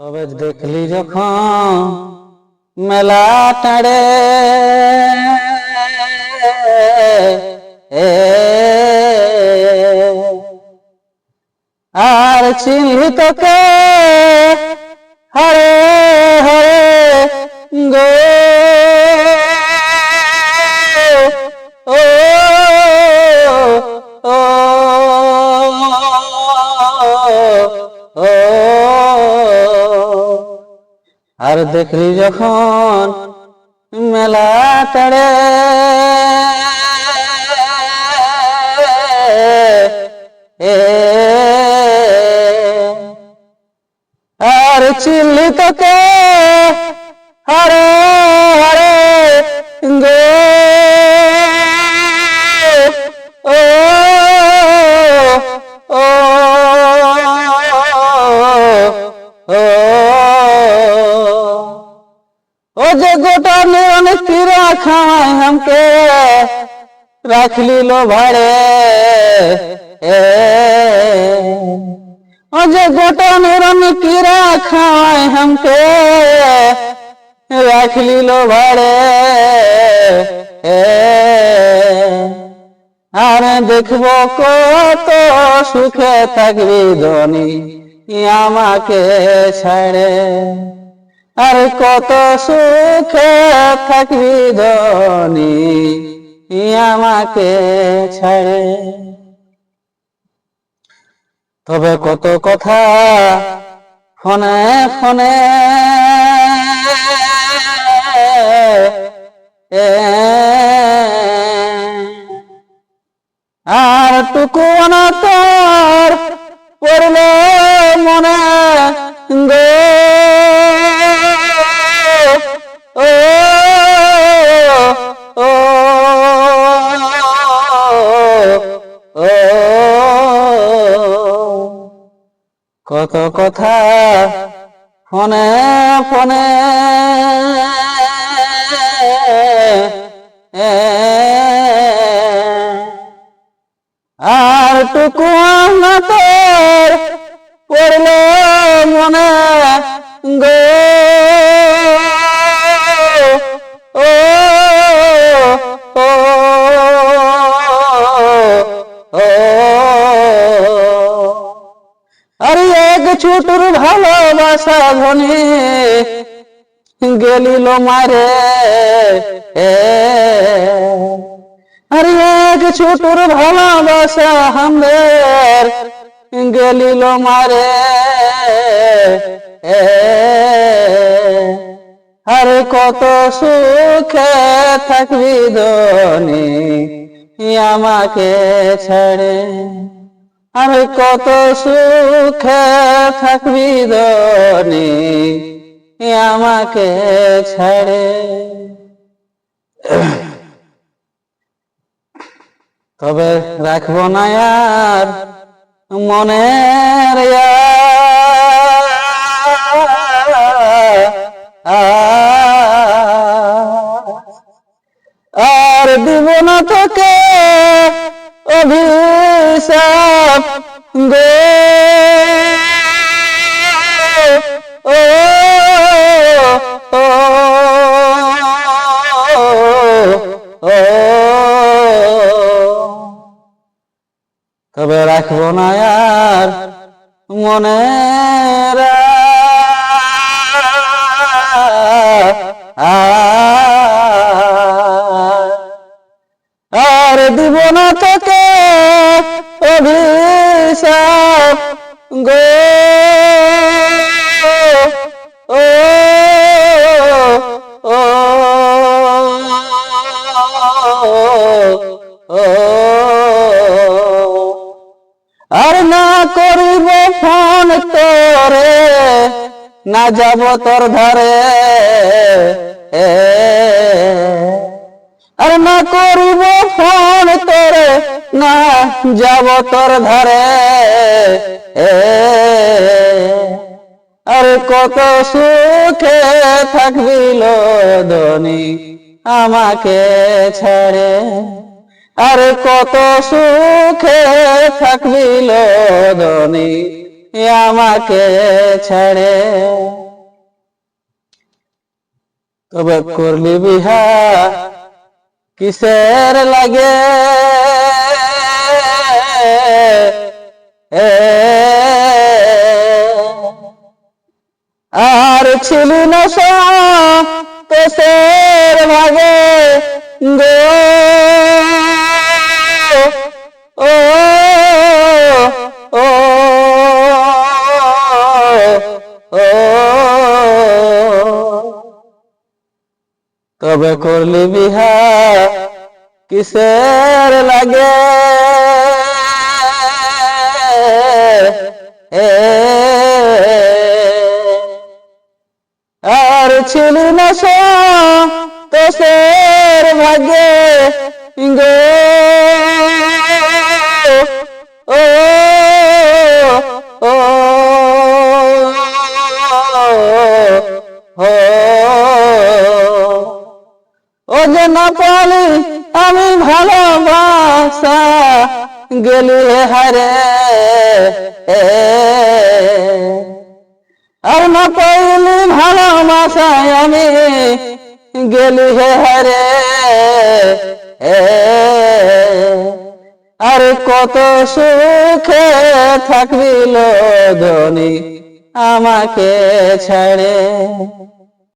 তবে দেখলি যখন মেলা টাড়ে আর চিনলি তোকে আর দেখলি যখন মেলা তারে আর চিল্লি তোকে হরে তীরা খায় हमके रख लीलो भाड़े ए ओ जे गोटा निरन कीरा खाए हमके रख लीलो भाड़े ए আর দেখবো কত সুখে থাকবি ধনী আমাকে ছাড়ে আর কত সুখে থাকবি ধনী আমাকে ছাড়ে। তবে কত কথা ফোনে ফোনে আর টুকু না কত কথা ফোনে ফোনে। আর টুকু না তোর পড়ল মনে গো। ধনে গেলিল মারে। আরে এক ছোটর ভালোবাসা আমাদের গেলিল মারে। আরে কত সুখে থাকবি ধনী আমাকে ছেড়ে। আরে কত সুখে থাকবি ধনী আমাকে ছাড়ে। তবে রাখব না আর মনের আর দিব না তোকে তবে রাখব না আর মনের না যাব তোর ধারে। আর না করিব ফোন তোরে, না যাব তোর ধারে। আর কত সুখে থাকবি ধনী আমাকে ছেড়ে। আর কত সুখে থাকবি ধনী আমাকে ছেড়ে। তবে করলি বিহা কিসের লাগে? আর ছিলি না তবে করলি বিহা কিসের লাগে? আর ছিলি না তোষের ভাগ্যে গো গেলি হারে আর না পাইলি ভালোবাসায় আমি, গেলি হে হারে আর কত সুখে থাকবি ধনী আমাকে ছেড়ে।